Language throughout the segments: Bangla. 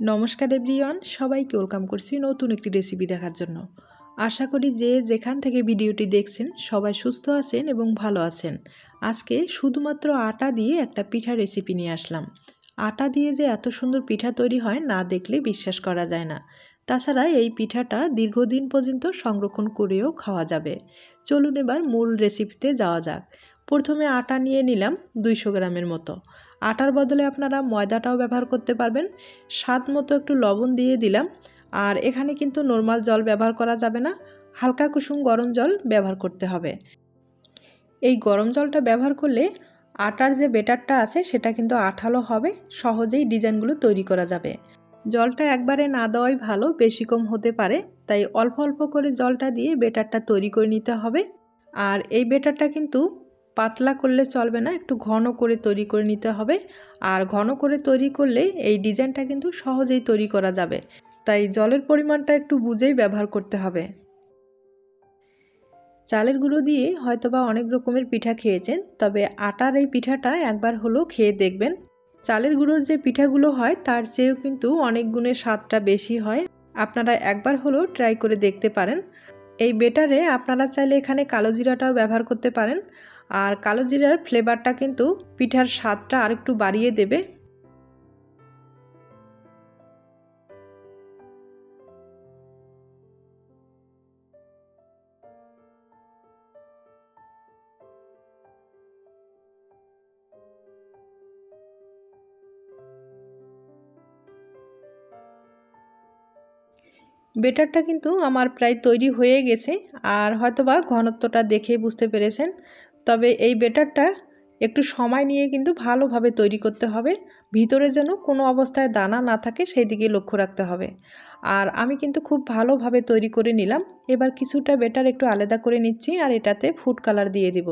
নমস্কার এভরিওয়ান সবাইকে ওয়েলকাম করছি নতুন একটি রেসিপি দেখার জন্য। আশা করি যে যেখান থেকে ভিডিওটি দেখছেন, সবাই সুস্থ আছেন এবং ভালো আছেন। আজকে শুধুমাত্র আটা দিয়ে একটা পিঠা রেসিপি নিয়ে আসলাম। আটা দিয়ে যে এত সুন্দর পিঠা তৈরি হয় না দেখলে বিশ্বাস করা যায় না। তাছাড়া এই পিঠাটা দীর্ঘদিন পর্যন্ত সংরক্ষণ করেও খাওয়া যাবে। চলুন এবার মূল রেসিপিতে যাওয়া যাক। প্রথমে আটা নিয়ে নিলাম দুইশো গ্রামের মতো। আটার বদলে আপনারা ময়দাটাও ব্যবহার করতে পারবেন। স্বাদ মতো একটু লবণ দিয়ে দিলাম। আর এখানে কিন্তু নর্মাল জল ব্যবহার করা যাবে না। হালকা কুসুম গরম জল ব্যবহার করতে হবে। এই গরম জলটা ব্যবহার করলে আটার যে বেটারটা আছে সেটা কিন্তু আঠালো হবে। সহজেই ডিজাইনগুলো তৈরি করা যাবে। জলটা একবারে না দেওয়াই ভালো, বেশি কম হতে পারে। তাই অল্প অল্প করে জলটা দিয়ে বেটারটা তৈরি করে নিতে হবে। আর এই বেটারটা কিন্তু পাতলা করলে চলবে না, একটু ঘন করে তৈরি করে নিতে হবে। আর ঘন করে তৈরি করলে এই ডিজাইনটা কিন্তু সহজেই তৈরি করা যাবে। তাই জলের পরিমাণটা একটু বুঝেই ব্যবহার করতে হবে। চালের গুঁড়ো দিয়ে হয়তোবা অনেক রকমের পিঠা খেয়েছেন, তবে আটার এই পিঠাটা একবার হলেও খেয়ে দেখবেন। চালের গুঁড়োর যে পিঠাগুলো হয়, তার চেয়েও কিন্তু অনেক গুণের স্বাদটা বেশি হয়। আপনারা একবার হলেও ট্রাই করে দেখতে পারেন। এই বেটারে আপনারা চাইলে এখানে কালো জিরাটাও ব্যবহার করতে পারেন। আর কালো জিরার ফ্লেভারটা কিন্তু পিঠার স্বাদটা আরেকটু বাড়িয়ে দেবে। বেটারটা কিন্তু আমার প্রায় তৈরি হয়ে গেছে, আর হয়তোবা ঘনত্বটা দেখে বুঝতে পেরেছেন। তবে এই বেটারটা একটু সময় নিয়ে কিন্তু ভালোভাবে তৈরি করতে হবে। ভিতরে যেন কোনো অবস্থায় দানা না থাকে, সেই দিকে লক্ষ্য রাখতে হবে। আর আমি কিন্তু খুব ভালোভাবে তৈরি করে নিলাম। এবার কিছুটা বেটার একটু আলাদা করে নিচ্ছি আর এটাতে ফুড কালার দিয়ে দিব।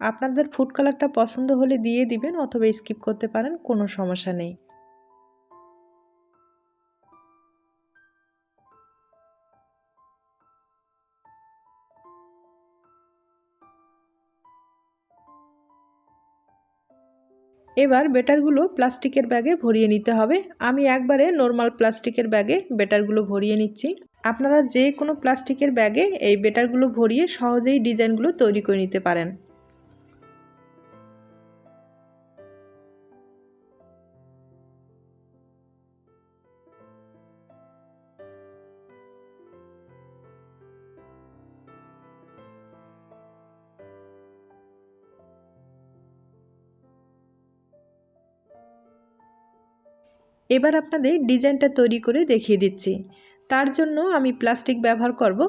আপনাদের ফুড কালারটা পছন্দ হলে দিয়ে দিবেন অথবা স্কিপ করতে পারেন, কোনো সমস্যা নেই। এবার বেটারগুলো প্লাস্টিকের ব্যাগে ভরিয়ে নিতে হবে। আমি একবারে নর্মাল প্লাস্টিকের ব্যাগে বেটারগুলো ভরিয়ে নিচ্ছি। আপনারা যে কোনো প্লাস্টিকের ব্যাগে এই বেটারগুলো ভরিয়ে সহজেই ডিজাইনগুলো তৈরি করে নিতে পারেন। এবার আপনাদের ডিজাইনটা তৈরি করে দেখিয়ে দিচ্ছি। তার জন্য আমি প্লাস্টিক ব্যবহার করব।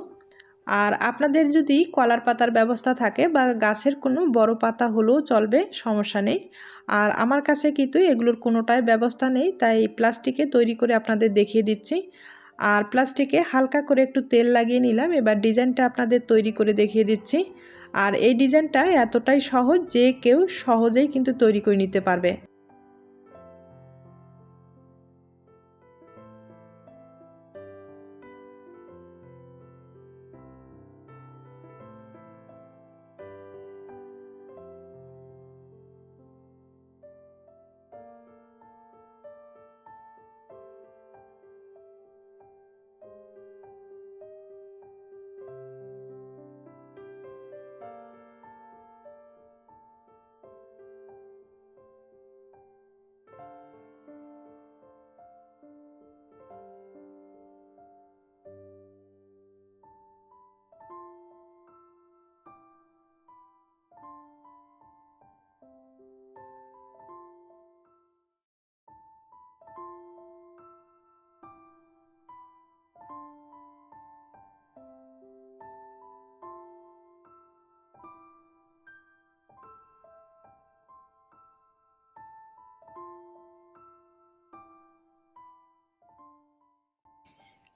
আর আপনাদের যদি কলার পাতার ব্যবস্থা থাকে বা গাছের কোনো বড় পাতা হলেও চলবে, সমস্যা নেই। আর আমার কাছে কিন্তু এগুলোর কোনোটাই ব্যবস্থা নেই, তাই প্লাস্টিকে তৈরি করে আপনাদের দেখিয়ে দিচ্ছি। আর প্লাস্টিকে হালকা করে একটু তেল লাগিয়ে নিলাম, এবার ডিজাইনটা আপনাদের তৈরি করে দেখিয়ে দিচ্ছি। আর এই ডিজাইনটা এতটাই সহজ যে কেউ সহজেই কিন্তু তৈরি করে নিতে পারবে।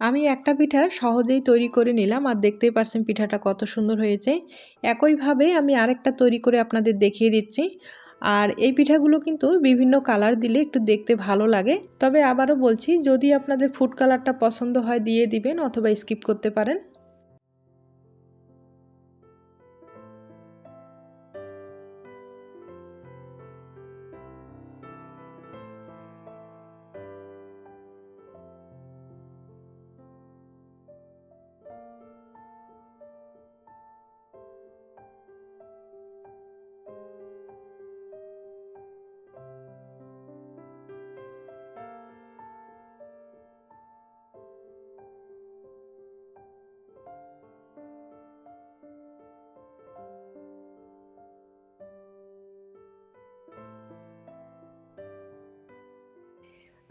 আমি একটা পিঠা সহজেই তৈরি করে নিলাম আর দেখতেই পারছেন পিঠাটা কত সুন্দর হয়েছে। একইভাবে আমি আরেকটা তৈরি করে আপনাদের দেখিয়ে দিচ্ছি। আর এই পিঠাগুলো কিন্তু বিভিন্ন কালার দিলে একটু দেখতে ভালো লাগে। তবে আবারও বলছি, যদি আপনাদের ফুড কালারটা পছন্দ হয়, দিয়ে দিবেন অথবা স্কিপ করতে পারেন।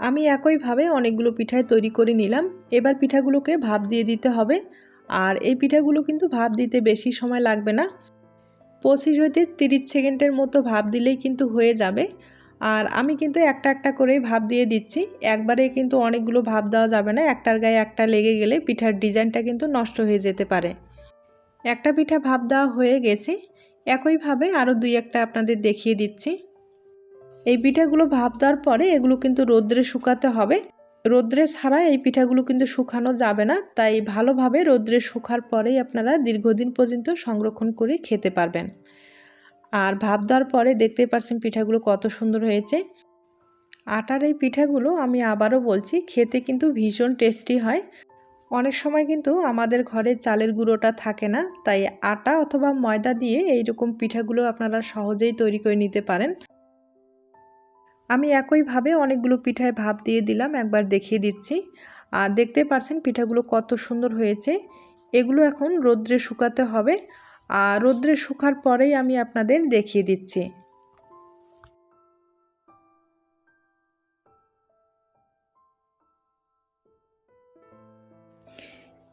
আমি একইভাবে অনেকগুলো পিঠাই তৈরি করে নিলাম। এবার পিঠাগুলোকে ভাপ দিয়ে দিতে হবে। আর এই পিঠাগুলো কিন্তু ভাপ দিতে বেশি সময় লাগবে না। পঁচিশ হইতে তিরিশ সেকেন্ডের মতো ভাপ দিলেই কিন্তু হয়ে যাবে। আর আমি কিন্তু একটা একটা করেই ভাপ দিয়ে দিচ্ছি। একবারে কিন্তু অনেকগুলো ভাপ দেওয়া যাবে না। একটার গায়ে একটা লেগে গেলে পিঠার ডিজাইনটা কিন্তু নষ্ট হয়ে যেতে পারে। একটা পিঠা ভাপ দেওয়া হয়ে গেছে। একইভাবে আরও দুই একটা আপনাদের দেখিয়ে দিচ্ছি। এই পিঠাগুলো ভাপ দেওয়ার পরে এগুলো কিন্তু রোদ্রে শুকাতে হবে। রোদ্রে ছাড়া এই পিঠাগুলো কিন্তু শুকানো যাবে না। তাই ভালোভাবে রোদ্রে শুকার পরেই আপনারা দীর্ঘদিন পর্যন্ত সংরক্ষণ করে খেতে পারবেন। আর ভাপ দেওয়ার পরে দেখতে পাচ্ছেন পিঠাগুলো কত সুন্দর হয়েছে। আটার এই পিঠাগুলো আমি আবারও বলছি, খেতে কিন্তু ভীষণ টেস্টি হয়। অনেক সময় কিন্তু আমাদের ঘরে চালের গুঁড়োটা থাকে না, তাই আটা অথবা ময়দা দিয়ে এইরকম পিঠাগুলো আপনারা সহজেই তৈরি করে নিতে পারেন। আমি একইভাবে অনেকগুলো পিঠায় ভাপ দিয়ে দিলাম, একবার দেখিয়ে দিচ্ছি। আর দেখতে পারছেন পিঠাগুলো কত সুন্দর হয়েছে। এগুলো এখন রোদ্রে শুকাতে হবে। আর রোদ্রে শুকার পরেই আমি আপনাদের দেখিয়ে দিচ্ছি।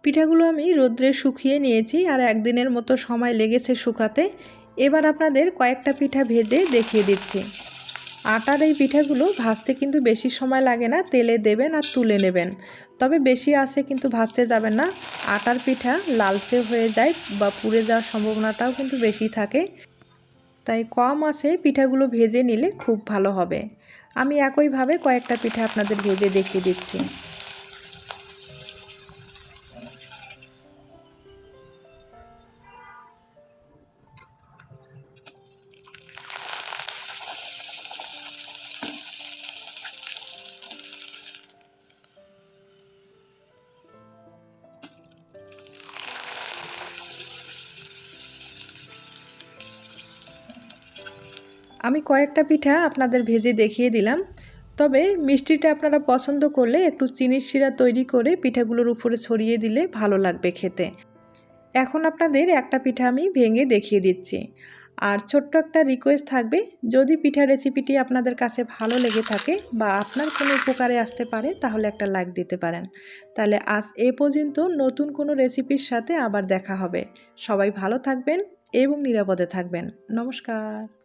পিঠাগুলো আমি রোদ্রে শুকিয়ে নিয়েছি আর একদিনের মতো সময় লেগেছে শুকাতে। এবার আপনাদের কয়েকটা পিঠা ভেজে দেখিয়ে দিচ্ছি। আটার এই পিঠাগুলো ভাজতে কিন্তু বেশি সময় লাগে না, তেলে দেবেন আর তুলে নেবেন। তবে বেশি আসে কিন্তু ভাজতে যাবেন না। আটার পিঠা লালচে হয়ে যায় বা পুড়ে যাওয়ার সম্ভাবনাটাও কিন্তু বেশি থাকে। তাই কম আসে পিঠাগুলো ভেজে নিলে খুব ভালো হবে। আমি একইভাবে কয়েকটা পিঠা আপনাদের ভেজে দেখিয়ে দিচ্ছি। আমি কয়েকটা পিঠা আপনাদের ভেজে দেখিয়ে দিলাম। তবে মিষ্টিটা আপনারা পছন্দ করলে একটু চিনির শিরা তৈরি করে পিঠাগুলোর উপরে ছড়িয়ে দিলে ভালো লাগবে খেতে। এখন আপনাদের একটা পিঠা আমি ভেঙে দেখিয়ে দিচ্ছি। আর ছোট্ট একটা রিকোয়েস্ট থাকবে, যদি পিঠা রেসিপিটি আপনাদের কাছে ভালো লেগে থাকে বা আপনার কোনো উপকারে আসতে পারে, তাহলে একটা লাইক দিতে পারেন। তাহলে আজ এ পর্যন্ত নতুন কোনো রেসিপির সাথে আবার দেখা হবে। সবাই ভালো থাকবেন এবং নিরাপদে থাকবেন। নমস্কার।